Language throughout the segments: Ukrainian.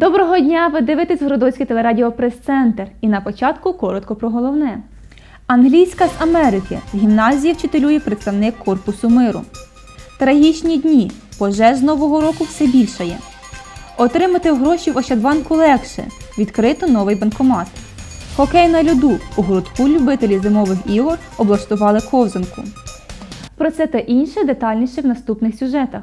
Доброго дня! Ви дивитесь Городоцький телерадіо Прес-центр. І на початку коротко про головне. Англійська з Америки. В гімназії вчителює представник Корпусу миру. Трагічні дні. Пожеж з Нового року все більшає. Отримати гроші в Ощадбанку легше. Відкрито новий банкомат. Хокей на льоду. У городку любителі зимових ігор облаштували ковзанку. Про це та інше детальніше в наступних сюжетах.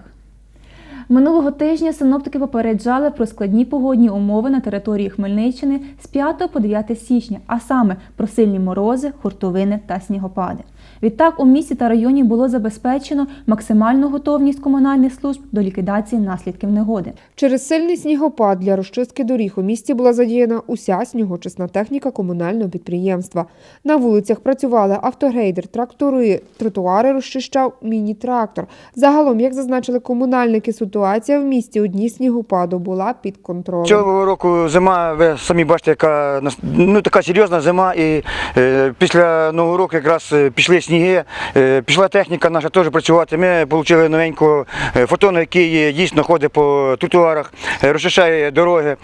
Минулого тижня синоптики попереджали про складні погодні умови на території Хмельниччини з 5 по 9 січня, а саме про сильні морози, хуртовини та снігопади. Відтак у місті та районі було забезпечено максимальну готовність комунальних служб до ліквідації наслідків негоди. Через сильний снігопад для розчистки доріг у місті була задіяна уся снігочисна техніка комунального підприємства. На вулицях працювали автогрейдер, трактори, тротуари розчищав міні-трактор. Загалом, як зазначили комунальники, ситуація в місті у дні снігопаду була під контролем. Цього року зима, ви самі бачите, яка ну, така серйозна зима. І е, після Нового року якраз е, пішли сніги, е, пішла техніка наша теж працювати. Ми отримали новенького е, фотона, який дійсно ходить по тротуарах, е, розчищає дороги.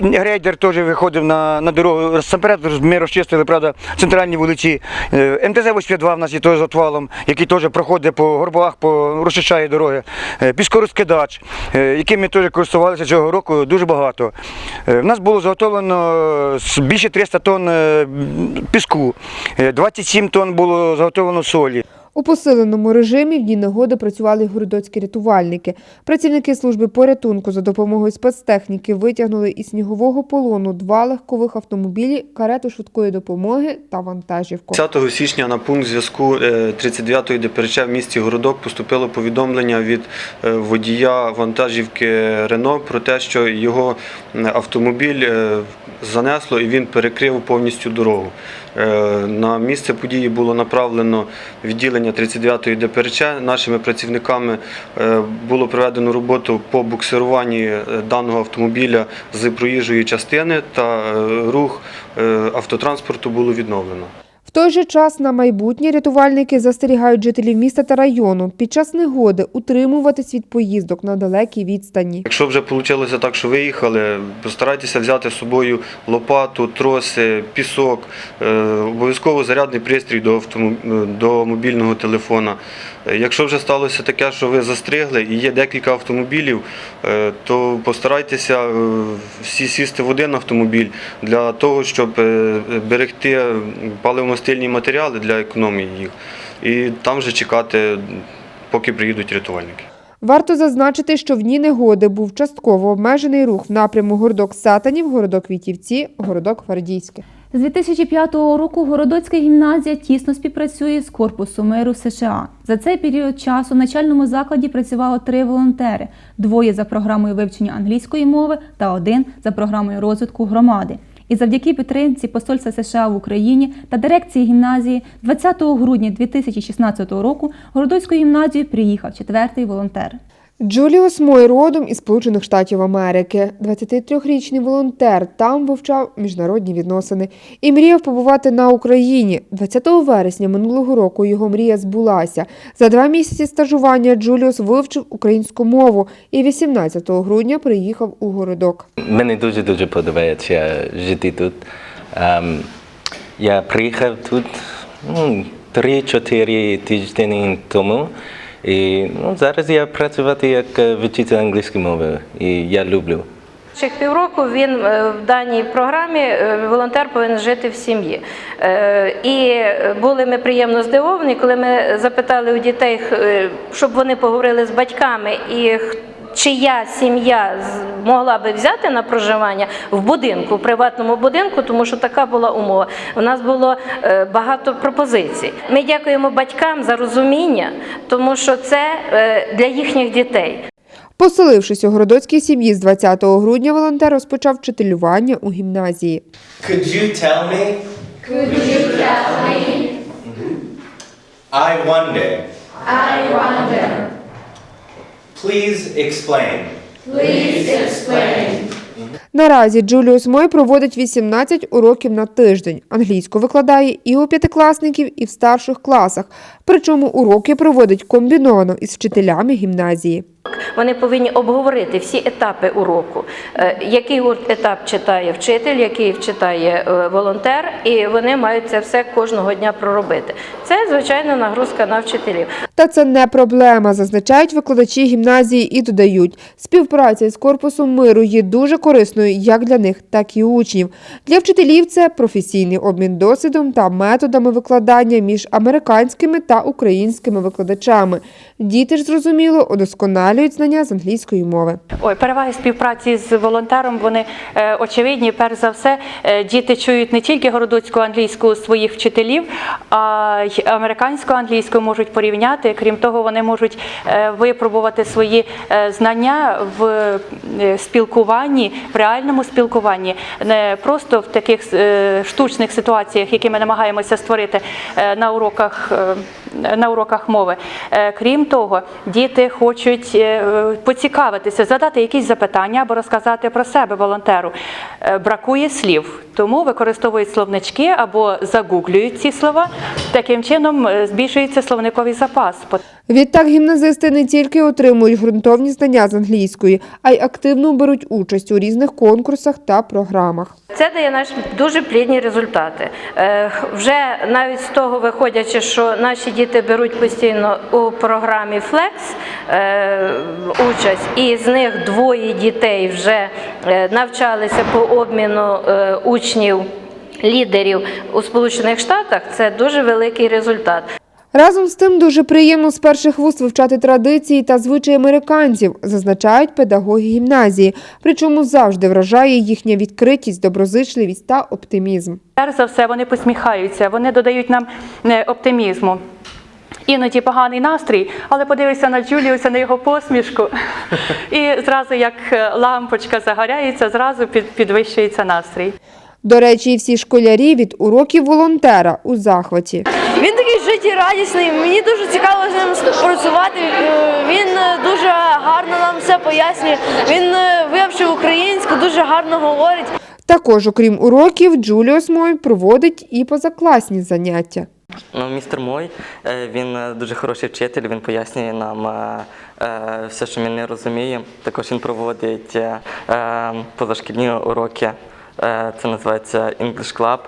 Грейдер теж виходив на, на дорогу. Насамперед ми розчистили правда, центральні вулиці. Е, МТЗ-82 в нас є теж з отвалом, який теж проходить по горбах, по, розчищає дороги. Е, Піскорозкидач, е, яким ми теж користувалися цього року дуже багато. У В нас було заготовлено більше 300 тонн е, піску, е, 27 тонн було заготовлено солі. У посиленому режимі в дні негоди працювали городоцькі рятувальники. Працівники служби порятунку за допомогою спецтехніки витягнули із снігового полону два легкових автомобілі, карету швидкої допомоги та вантажівку. 10 січня на пункт зв'язку е, 39-ї ДПРЧ в місті Городок поступило повідомлення від е, водія вантажівки Рено про те, що його автомобіль е, занесло і він перекрив повністю дорогу. Е, На місце події було направлено відділення 39-ї ДПРЧ. Нашими працівниками е, було проведено роботу по буксируванні е, даного автомобіля з проїжджої частини та рух автотранспорту було відновлено. Той же час на майбутнє рятувальники застерігають жителів міста та району під час негоди утримуватись від поїздок на далекій відстані. Якщо вже вийшло так, що виїхали, постарайтеся взяти з собою лопату, троси, пісок, е, обов'язково зарядний пристрій до, до мобільного телефона. Е, Якщо вже сталося таке, що ви застригли і є декілька автомобілів, е, то постарайтеся е, всі сісти в один автомобіль для того, щоб е, берегти паливомастильні матеріали для економії їх. І там вже чекати, поки приїдуть рятувальники. Варто зазначити, що в дні негоди був частково обмежений рух в напряму городок Сатанів, городок Вітівці, городок Гвардійське. З 2005 року Городоцька гімназія тісно співпрацює з Корпусом миру США. За цей період часу в начальному закладі працювало три волонтери: двоє за програмою вивчення англійської мови та один за програмою розвитку громади. І завдяки підтримці посольства США в Україні та дирекції гімназії 20 грудня 2016 року Городоцьку гімназію приїхав четвертий волонтер. Джуліус Мой родом із Сполучених Штатів Америки. 23-річний волонтер там вивчав міжнародні відносини і мріяв побувати на Україні. 20 вересня минулого року його мрія збулася. За два місяці стажування Джуліус вивчив українську мову і 18 грудня приїхав у городок. Мені дуже дуже подобається жити тут. Ем, я приїхав тут ну, 3-4 тижні тому. І ну, зараз я працювати як е, вчитель англійської мови. І я люблю. Ще півроку він е, в даній програмі е, волонтер повинен жити в сім'ї. І були ми приємно здивовані, коли ми запитали у дітей, щоб вони поговорили з батьками і х- чия сім'я могла би взяти на проживання в будинку, в приватному будинку, тому що така була умова. У нас було е, багато пропозицій. Ми дякуємо батькам за розуміння, тому що це е, для їхніх дітей. Поселившись у городоцькій сім'ї з 20 грудня, волонтер розпочав вчителювання у гімназії. Could you tell me? Could you tell me? I wonder. I wonder. Please explain. Наразі Джуліус Мой проводить 18 уроків на тиждень. Англійську викладає і у п'ятикласників, і в старших класах. Причому уроки проводить комбіновано із вчителями гімназії. Вони повинні обговорити всі етапи уроку. Е, Який етап читає вчитель, який читає е, волонтер, і вони мають це все кожного дня проробити. Це звичайно нагрузка на вчителів. Та це не проблема, зазначають викладачі гімназії і додають, співпраця з корпусом миру є дуже корисною як для них, так і учнів. Для вчителів це професійний обмін досвідом та методами викладання між американськими та українськими викладачами. Діти ж зрозуміло удосконалюють знання з англійської мови. Ой, переваги співпраці з волонтером вони е, очевидні. Перш за все, е, діти чують не тільки городоцьку англійську своїх вчителів, а й американську англійську можуть порівняти. Крім того, вони можуть е, випробувати свої знання в спілкуванні, в реальному спілкуванні, не просто в таких штучних ситуаціях, які ми намагаємося створити на уроках. на уроках мови. Крім того, діти хочуть поцікавитися, задати якісь запитання або розказати про себе волонтеру. Е, Бракує слів, тому використовують словнички або загуглюють ці слова. Таким чином е, збільшується словниковий запас. Відтак гімназисти не тільки отримують ґрунтовні знання з англійської, а й активно беруть участь у різних конкурсах та програмах. Це дає наш дуже плідні результати. Е, Вже навіть з того виходячи, що наші діти беруть постійно у програмі Flex е, участь, і з них двоє дітей вже навчалися по обміну е, учнів. Лідерів у Сполучених Штатах це дуже великий результат. Разом з тим дуже приємно з перших вуст вивчати традиції та звичаї американців, зазначають педагоги гімназії. Причому завжди вражає їхня відкритість, доброзичливість та оптимізм. Перш за все, вони посміхаються, вони додають нам е, оптимізму. Іноді поганий настрій, але подивися на Джуліуса, на його посмішку. І зразу, як е, лампочка загоряється, зразу під- підвищується настрій. До речі, і всі школярі від уроків волонтера у захваті. Він такий життєрадісний, мені дуже цікаво з ним працювати. Е, Він е, дуже гарно нам все пояснює. Він е, вивчив українську, дуже гарно говорить. Також, окрім уроків, Джуліус Мой проводить і позакласні заняття. Ну, містер Мой, він дуже хороший вчитель, він пояснює нам все, що ми не розуміємо. Також він проводить позашкільні уроки. Е, Це називається English Club.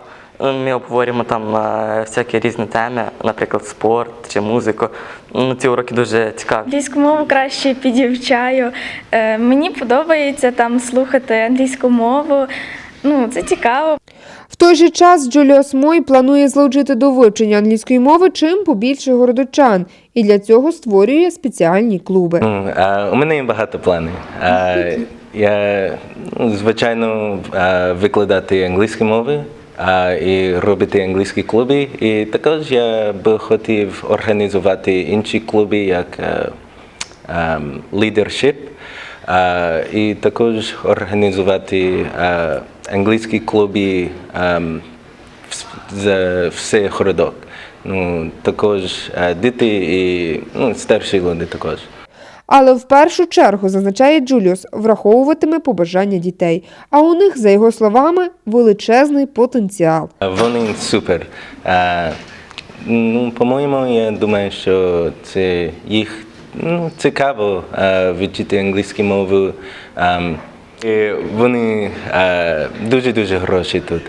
Е, Ми обговорюємо там е, всякі різні теми, наприклад, спорт чи музику. Ну, ці уроки дуже цікаві. Англійську мову краще підівчаю. Е, мені подобається там слухати англійську мову. Ну, це цікаво. В той же час Джуліус Мой планує залучити до вивчення англійської мови чим побільше городочан, і для цього створює спеціальні клуби. Ну, у мене є багато планів. Я, ну, звичайно, викладати англійські мови і робити англійські клуби. І також я би хотів організувати інші клуби, як е, leadership, а, і також організувати англійські клуби за все городок. Ну, також е, діти і ну, старші люди також. Але в першу чергу, зазначає Джуліус, враховуватиме побажання дітей. А у них, за його словами, величезний потенціал. Вони супер. А, ну, по-моєму, я думаю, що це їх ну, цікаво а, вчити англійську мову. І вони дуже-дуже хороші тут.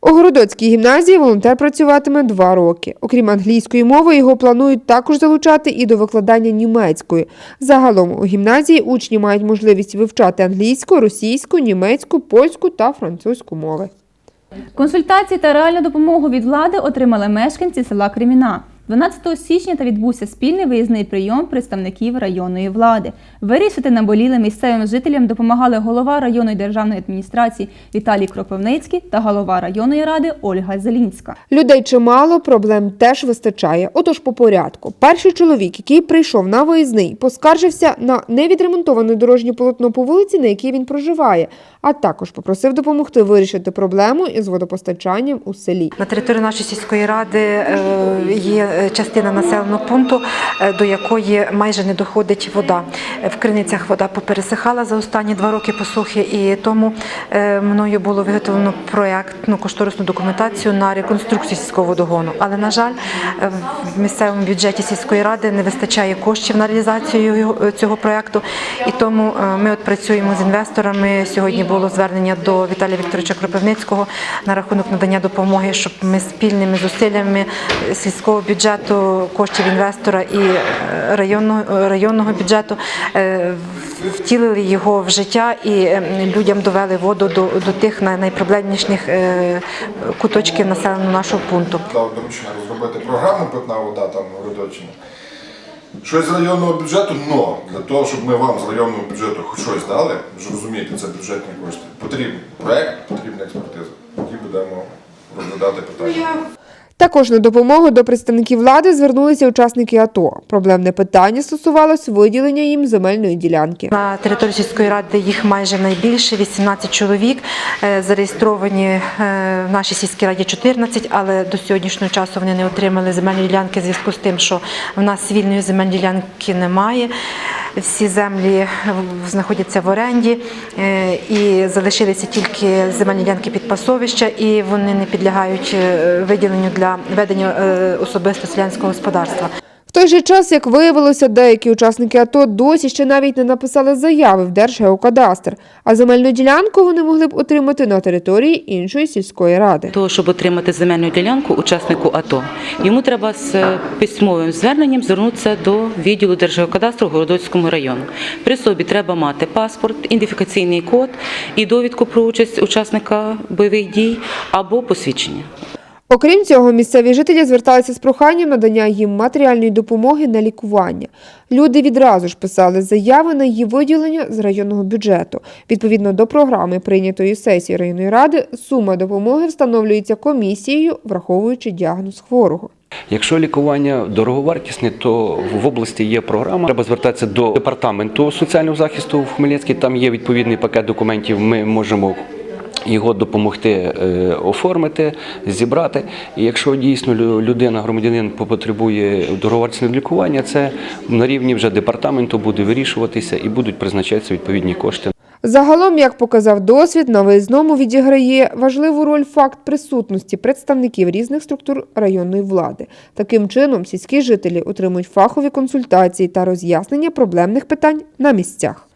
У Городоцькій гімназії волонтер працюватиме два роки. Окрім англійської мови, його планують також залучати і до викладання німецької. Загалом у гімназії учні мають можливість вивчати англійську, російську, німецьку, польську та французьку мови. Консультації та реальну допомогу від влади отримали мешканці села Креміна. 12 січня та відбувся спільний виїзний прийом представників районної влади. Вирішити наболіле місцевим жителям допомагали голова районної державної адміністрації Віталій Кропивницький та голова районної ради Ольга Зелінська. Людей чимало, проблем теж вистачає. Отож, по порядку. Перший чоловік, який прийшов на виїзний, поскаржився на невідремонтоване дорожнє полотно по вулиці, на якій він проживає, а також попросив допомогти вирішити проблему із водопостачанням у селі. На території нашої сільської ради е, є частина населеного пункту, е, до якої майже не доходить вода. Е, В криницях вода попересихала за останні два роки посухи, і тому е, мною було виготовлено проєктну кошторисну документацію на реконструкцію сільського водогону. Але, на жаль, в місцевому бюджеті сільської ради не вистачає коштів на реалізацію цього проєкту, і тому ми от працюємо з інвесторами. Сьогодні було звернення до Віталія Вікторовича Кропивницького на рахунок надання допомоги, щоб ми спільними зусиллями сільського бюджету, коштів інвестора і е, районного районного бюджету е, втілили його в життя і е, людям довели воду до, до тих найпроблемніших е, куточків населеного нашого пункту. дав доручення розробити програму питна вода там в Родочині. Щось з районного бюджету, но для того, щоб ми вам з районного бюджету хоч щось дали, ви ж розумієте, це бюджетні кошти. Потрібен проект, потрібна експертиза. Тоді будемо розглядати питання. Також на допомогу до представників влади звернулися учасники АТО. Проблемне питання стосувалось виділення їм земельної ділянки. На території сільської ради їх майже найбільше 18 чоловік. Е, Зареєстровані е, в нашій сільській раді 14, але до сьогоднішнього часу вони не отримали земельні ділянки в зв'язку з тим, що в нас вільної земельної ділянки немає. Всі землі знаходяться в оренді е, і залишилися тільки земельні ділянки під пасовища, і вони не підлягають виділенню для ведення е, особисто селянського господарства. В той же час, як виявилося, деякі учасники АТО досі ще навіть не написали заяви в Держгеокадастр, а земельну ділянку вони могли б отримати на території іншої сільської ради. того, щоб отримати земельну ділянку учаснику АТО, йому треба з е, письмовим зверненням звернутися до відділу Держгеокадастру Городоцькому району. При собі треба мати паспорт, ідентифікаційний код і довідку про участь учасника бойових дій або посвідчення. Окрім цього, місцеві жителі зверталися з проханням надання їм матеріальної допомоги на лікування. Люди відразу ж писали заяви на її виділення з районного бюджету. Відповідно до програми прийнятої сесії районної ради, сума допомоги встановлюється комісією, враховуючи діагноз хворого. Якщо лікування дороговартісне, то в області є програма. Треба звертатися до департаменту соціального захисту в Хмельницькій. Там є відповідний пакет документів. Ми можемо його допомогти е, оформити, зібрати. І якщо дійсно лю- людина, громадянин потребує дороговартісного лікування, це на рівні вже департаменту буде вирішуватися і будуть призначатися відповідні кошти. Загалом, як показав досвід, на виїзному відіграє важливу роль факт присутності представників різних структур районної влади. Таким чином, сільські жителі отримують фахові консультації та роз'яснення проблемних питань на місцях.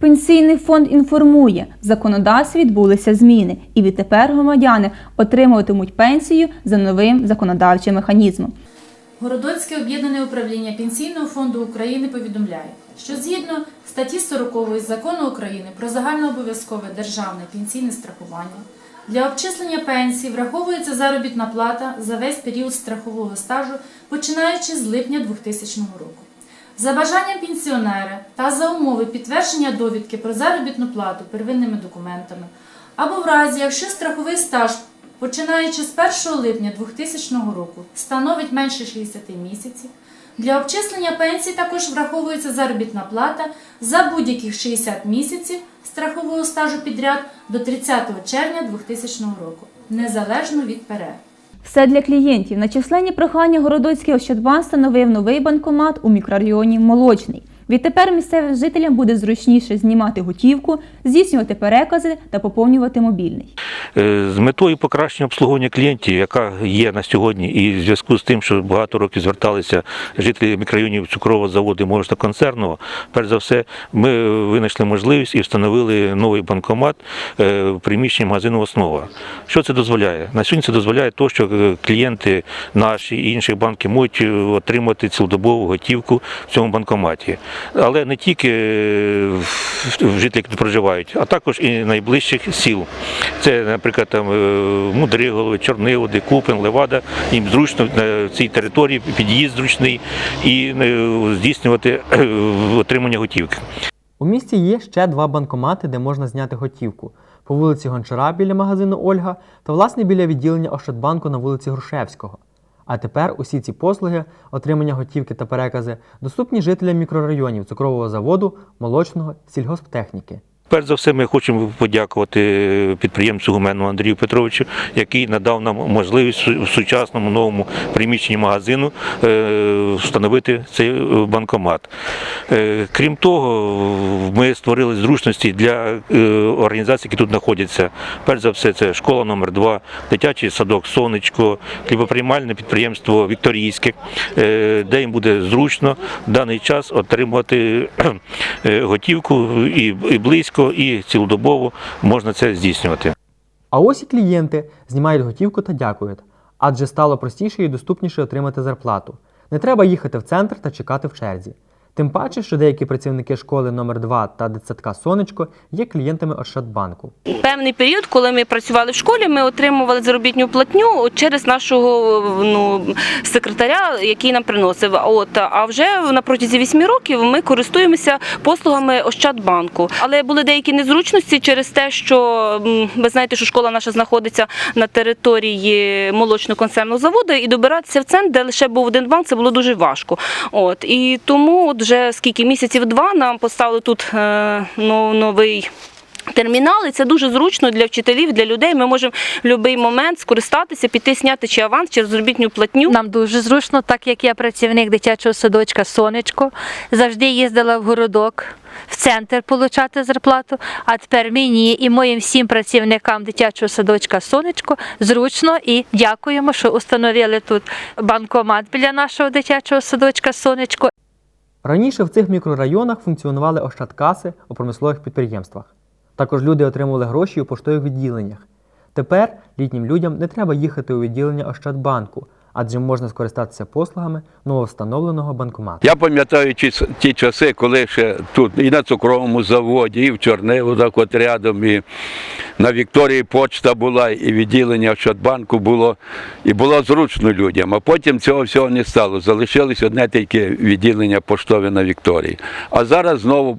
Пенсійний фонд інформує, в законодавстві відбулися зміни, і відтепер громадяни отримуватимуть пенсію за новим законодавчим механізмом. Городоцьке об'єднане управління Пенсійного фонду України повідомляє, що згідно статті 40 Закону України про загальнообов'язкове державне пенсійне страхування для обчислення пенсії враховується заробітна плата за весь період страхового стажу, починаючи з липня 2000 року. За бажанням пенсіонера та за умови підтвердження довідки про заробітну плату первинними документами, або в разі, якщо страховий стаж, починаючи з 1 липня 2000 року, становить менше 60 місяців, для обчислення пенсії також враховується заробітна плата за будь-яких 60 місяців страхового стажу підряд до 30 червня 2000 року, незалежно від перерв. Все для клієнтів. На численні прохання Городоцький Ощадбанк встановив новий банкомат у мікрорайоні Молочний. Відтепер місцевим жителям буде зручніше знімати готівку, здійснювати перекази та поповнювати мобільний. Е, З метою покращення обслуговування клієнтів, яка є на сьогодні, і в зв'язку з тим, що багато років зверталися жителі мікрорайонів цукрового заводу молочно концерного, перш за все, ми винайшли можливість і встановили новий банкомат е, в приміщенні магазину Основа. Що це дозволяє? На сьогодні це дозволяє те, що е, клієнти наші і інших банків можуть отримати цілодобову готівку в цьому банкоматі. Але не тільки е, в- жителі, які проживають, а також і найближчих сіл. Це, наприклад, там е, Мудриголови, Чорниводи, Купин, Левада. Їм зручно на цій території під'їзд зручний і е, здійснювати е, отримання готівки. У місті є ще два банкомати, де можна зняти готівку. По вулиці Гончара біля магазину Ольга та власне біля відділення Ощадбанку на вулиці Грушевського. А тепер усі ці послуги, отримання готівки та перекази доступні жителям мікрорайонів цукрового заводу, молочного, сільгосптехніки. Перш за все, ми хочемо подякувати підприємцю Гумену Андрію Петровичу, який надав нам можливість в сучасному новому приміщенні магазину е, встановити цей е, банкомат. Е, Крім того, ми створили зручності для організацій, які тут знаходяться. Перш за все, це школа номер 2 дитячий садок Сонечко, хлібоприймальне підприємство Вікторійське, де їм буде зручно в даний час отримувати готівку і, і близько, і цілодобово можна це здійснювати. А ось і клієнти знімають готівку та дякують, адже стало простіше і доступніше отримати зарплату. Не треба їхати в центр та чекати в черзі. Тим паче, що деякі працівники школи номер 2 та дитсадка Сонечко є клієнтами Ощадбанку. Певний період, коли ми працювали в школі, ми отримували заробітну платню через нашого ну, секретаря, який нам приносив. От а вже на протязі 8 років ми користуємося послугами Ощадбанку. Але були деякі незручності через те, що ви знаєте, що школа наша знаходиться на території молочно-консервного заводу, і добиратися в центр, де лише був один банк, це було дуже важко. От і тому от вже скільки місяців два нам поставили тут ну, новий. Термінал, це дуже зручно для вчителів, для людей. Ми можемо в будь-який момент скористатися, піти зняти чи аванс, чи заробітну платню. Нам дуже зручно, так як я працівник дитячого садочка Сонечко, завжди їздила в городок. В центр отримати зарплату, а тепер мені і моїм всім працівникам дитячого садочка Сонечко зручно і дякуємо, що установили тут банкомат біля нашого дитячого садочка Сонечко. Раніше в цих мікрорайонах функціонували ощадкаси у промислових підприємствах. Також люди отримували гроші у поштових відділеннях. Тепер літнім людям не треба їхати у відділення Ощадбанку, адже можна скористатися послугами нововстановленого банкомату. Я пам'ятаю ті, часи, коли ще тут і на цукровому заводі, і в Чорнилу, так от рядом, і на Вікторії почта була, і відділення Ощадбанку було, і було зручно людям. А потім цього всього не стало. Залишилось одне тільки відділення поштове на Вікторії. А зараз знову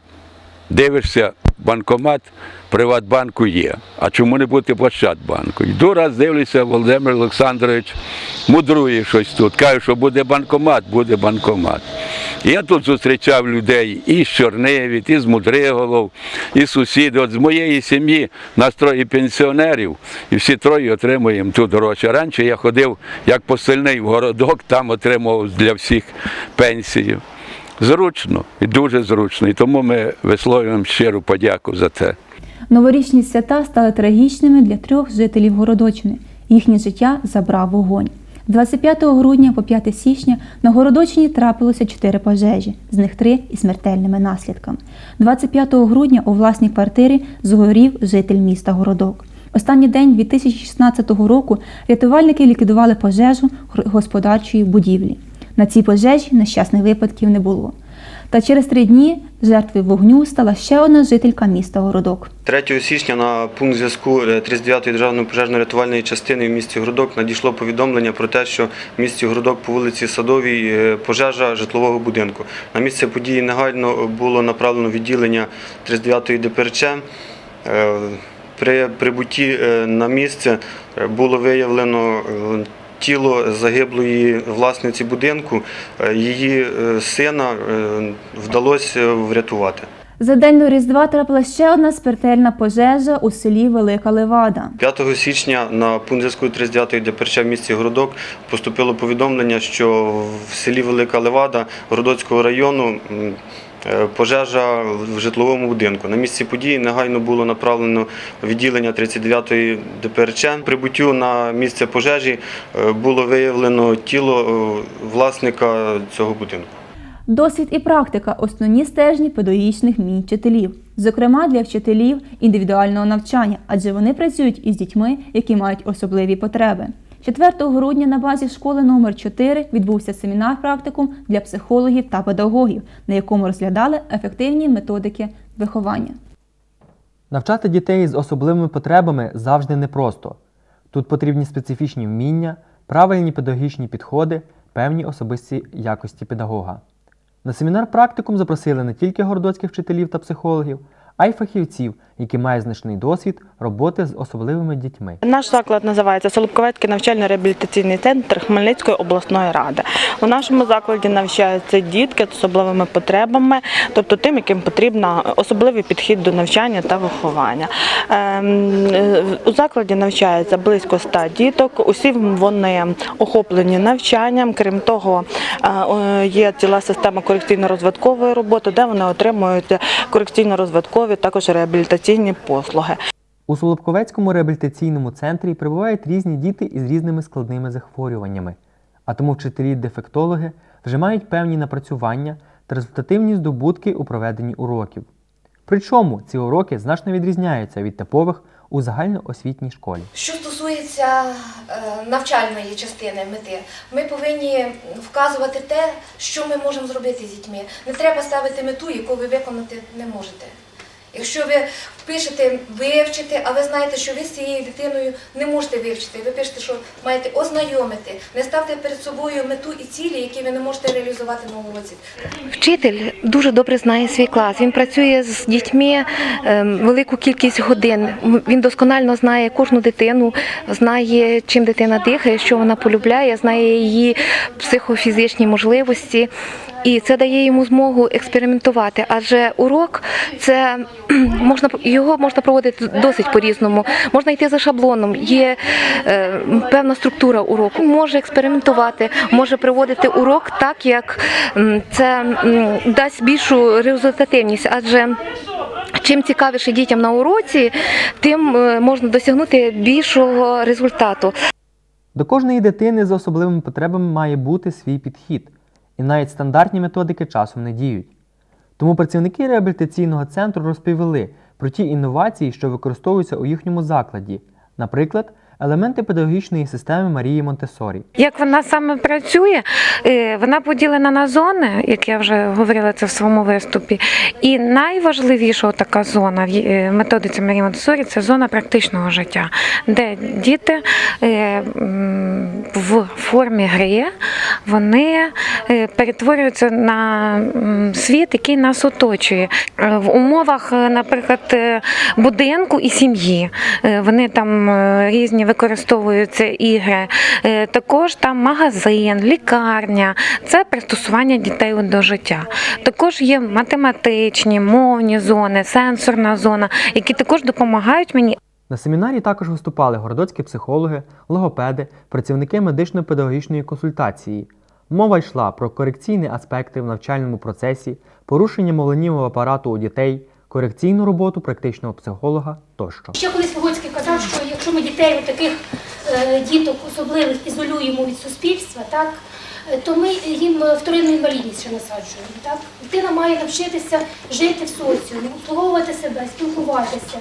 дивишся, банкомат Приватбанку є. А чому не бути в Ощадбанку? Йду раз дивлюся, Володимир Олександрович мудрує щось тут. Каже, що буде банкомат, буде банкомат. Я тут зустрічав людей і з Чорнивіт, і з Мудриголов, і сусіди. От з моєї сім'ї нас троє пенсіонерів, і всі троє отримуємо тут гроші. Раніше я ходив як посильний в городок, там отримував для всіх пенсію. Зручно і дуже зручно. І тому ми висловлюємо щиру подяку за це. Новорічні свята стали трагічними для трьох жителів Городочини. Їхнє життя забрав вогонь. З 25 грудня по 5 січня на Городочині трапилося чотири пожежі, з них три із смертельними наслідками. 25 грудня у власній квартирі згорів житель міста Городок. Останній день 2016 року рятувальники ліквідували пожежу господарчої будівлі. На цій пожежі нещасних випадків не було. Та через три дні жертвою вогню стала ще одна жителька міста Городок. 3 січня на пункт зв'язку е, 39-ї державної пожежно-рятувальної частини в місті Городок надійшло повідомлення про те, що в місті Городок по вулиці Садовій е, пожежа житлового будинку. На місце події негайно було направлено відділення 39-ї ДПРЧ. Е, При прибутті е, на місце е, було виявлено е, тіло загиблої власниці будинку. Е, Її е, сина е, вдалося врятувати. За день до Різдва трапила ще одна смертельна пожежа у селі Велика Левада. 5 січня на пункт зв'язку 39-ї ДПРЧ в місті Городок поступило повідомлення, що в селі Велика Левада Городоцького району пожежа в житловому будинку. На місці події негайно було направлено відділення 39-ї ДПРЧ. Прибуттю на місце пожежі е, було виявлено тіло е, власника цього будинку. Досвід і практика основні стежні педагогічних вмінь вчителів, зокрема для вчителів індивідуального навчання, адже вони працюють із дітьми, які мають особливі потреби. 4 грудня на базі школи номер 4 відбувся семінар практикум для психологів та педагогів, на якому розглядали ефективні методики виховання. Навчати дітей з особливими потребами завжди непросто. Тут потрібні специфічні вміння, правильні педагогічні підходи, певні особисті якості педагога. На семінар практикум запросили не тільки городоцьких вчителів та психологів, а й фахівців, які мають значний досвід роботи з особливими дітьми. Наш заклад називається Солодковецький навчально-реабілітаційний центр Хмельницької обласної ради. У нашому закладі навчаються дітки з особливими потребами, тобто тим, яким потрібна особливий підхід до навчання та виховання. Ем, е, У закладі навчається близько 100 діток. Усі вони охоплені навчанням. Крім того, е, є ціла система корекційно-розвиткової роботи, де вони отримують корекційно-розвиткові також реабілітаційні послуги. У Солодковецькому реабілітаційному центрі перебувають різні діти із різними складними захворюваннями, а тому вчителі-дефектологи вже мають певні напрацювання та результативні здобутки у проведенні уроків. Причому ці уроки значно відрізняються від типових у загальноосвітній школі. Що стосується е, навчальної частини мети, ми повинні вказувати те, що ми можемо зробити з дітьми. Не треба ставити мету, яку ви виконати не можете. Якщо ви пишете вивчити, а ви знаєте, що ви з цією дитиною не можете вивчити, ви пишете, що маєте ознайомити, не ставте перед собою мету і цілі, які ви не можете реалізувати на уроці. Вчитель дуже добре знає свій клас. Він працює з дітьми ем, велику кількість годин. Він досконально знає кожну дитину, знає, чим дитина дихає, що вона полюбляє, знає її психофізичні можливості. І це дає йому змогу експериментувати. Адже урок це можна його можна проводити досить по-різному. Можна йти за шаблоном, є е, певна структура уроку. Може експериментувати, може проводити урок так, як це дасть більшу результативність. Адже чим цікавіше дітям на уроці, тим е, можна досягнути більшого результату. До кожної дитини з особливими потребами має бути свій підхід, і навіть стандартні методики часом не діють. Тому працівники реабілітаційного центру розповіли про ті інновації, що використовуються у їхньому закладі, наприклад, елементи педагогічної системи Марії Монтесорі. Як вона саме працює, е, вона поділена на зони, як я вже говорила це в своєму виступі. І найважливіша така зона в е, методиці Марії Монтесорі це зона практичного життя, де діти е, в формі гри вони перетворюються на світ, який нас оточує. Е, В умовах, е, наприклад, е, будинку і сім'ї. Е, Вони там е, різні використовуються ігри. Е, Також там магазин, лікарня. Це пристосування дітей до життя. Також є математичні, мовні зони, сенсорна зона, які також допомагають мені На семінарі також виступали городоцькі психологи, логопеди, працівники медично-педагогічної консультації. Мова йшла про корекційні аспекти в навчальному процесі, порушення мовленнєвого апарату у дітей, корекційну роботу практичного психолога тощо. Ще колись Вигоцький казав, що якщо ми дітей таких діток особливих ізолюємо від суспільства, так е, то ми їм е, вторинну інвалідність ще насаджуємо. Так? Дитина має навчитися жити в соціумі, обслуговувати себе, спілкуватися.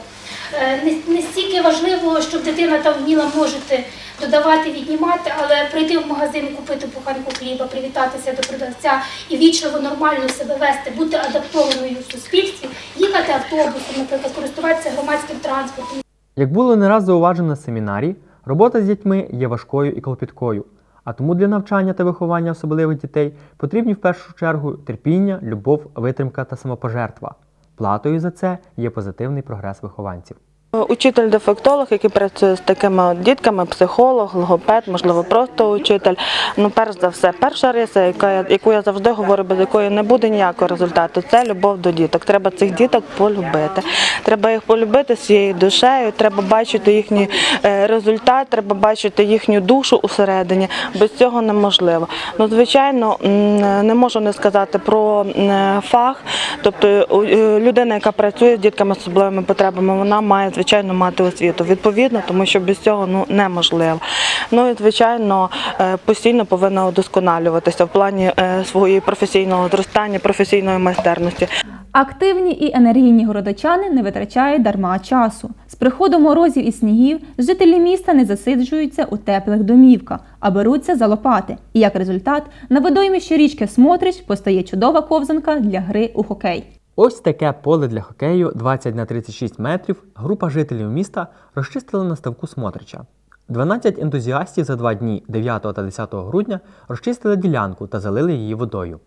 Е, Не, не стільки важливо, щоб дитина там вміла множити, додавати, віднімати, але прийти в магазин, купити буханку хліба, привітатися до продавця і вічливо нормально себе вести, бути адаптованою в суспільстві, їхати автобусом, наприклад, користуватися громадським транспортом. Як було не раз зауважено на семінарі, робота з дітьми є важкою і клопіткою, а тому для навчання та виховання особливих дітей потрібні в першу чергу терпіння, любов, витримка та самопожертва. Платою за це є позитивний прогрес вихованців. Учитель-дефектолог, який працює з такими дітками, психолог, логопед, можливо, просто учитель. Ну, перш за все, перша риса, яка яку я завжди говорю, без якої не буде ніякого результату, це любов до діток. Треба цих діток полюбити. Треба їх полюбити своєю душею, треба бачити їхній е, результат, треба бачити їхню душу усередині. Без цього неможливо. Ну, звичайно, не можу не сказати про фах. Тобто е, людина, яка працює з дітками з особливими потребами, вона має звичайно мати освіту. Відповідно, тому що без цього ну неможливо. Ну і звичайно е, постійно повинна удосконалюватися в плані е, своєї професійного зростання, професійної майстерності. Активні і енергійні городочани не витрачають дарма часу. З приходом морозів і снігів жителі міста не засиджуються у теплих домівках, а беруться за лопати. І як результат, на водоймищі річки Смотрич постає чудова ковзанка для гри у хокей. Ось таке поле для хокею 20 на 36 метрів група жителів міста розчистила на ставку Смотрича. 12 ентузіастів за два дні 9 та 10 грудня розчистили ділянку та залили її водою.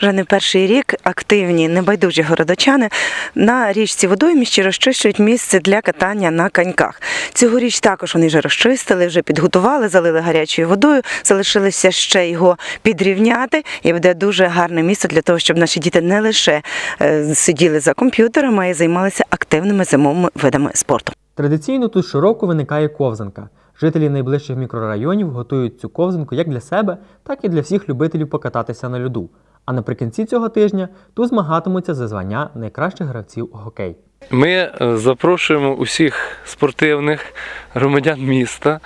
Вже не перший рік активні небайдужі городочани на річці водойміщі розчищують місце для катання на коньках. Цьогоріч також вони вже розчистили, вже підготували, залили гарячою водою. Залишилося ще його підрівняти, і буде дуже гарне місце для того, щоб наші діти не лише е, сиділи за комп'ютерами, а й займалися активними зимовими видами спорту. Традиційно тут щороку виникає ковзанка. Жителі найближчих мікрорайонів готують цю ковзанку як для себе, так і для всіх любителів покататися на льоду. А наприкінці цього тижня тут змагатимуться за звання найкращих гравців у хокей. Ми е, запрошуємо усіх спортивних громадян міста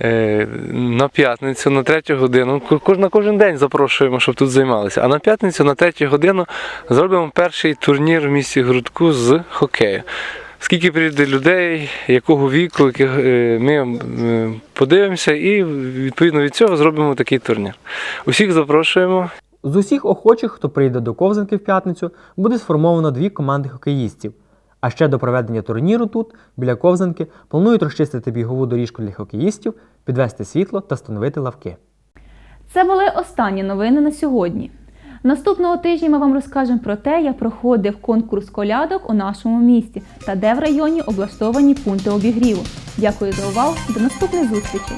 е, на п'ятницю на третю годину. На кожен день запрошуємо, щоб тут займалися. А на п'ятницю на третю годину зробимо перший турнір в місті Грудку з хокею. Скільки прийде людей, якого віку, яких е, ми подивимося, і відповідно від цього зробимо такий турнір. Усіх запрошуємо. З усіх охочих, хто прийде до ковзанки в п'ятницю, буде сформовано дві команди хокеїстів. А ще до проведення турніру тут, біля ковзанки, планують розчистити бігову доріжку для хокеїстів, підвести світло та встановити лавки. Це були останні новини на сьогодні. Наступного тижня ми вам розкажемо про те, як проходив конкурс колядок у нашому місті та де в районі облаштовані пункти обігріву. Дякую за увагу. До наступних зустрічей!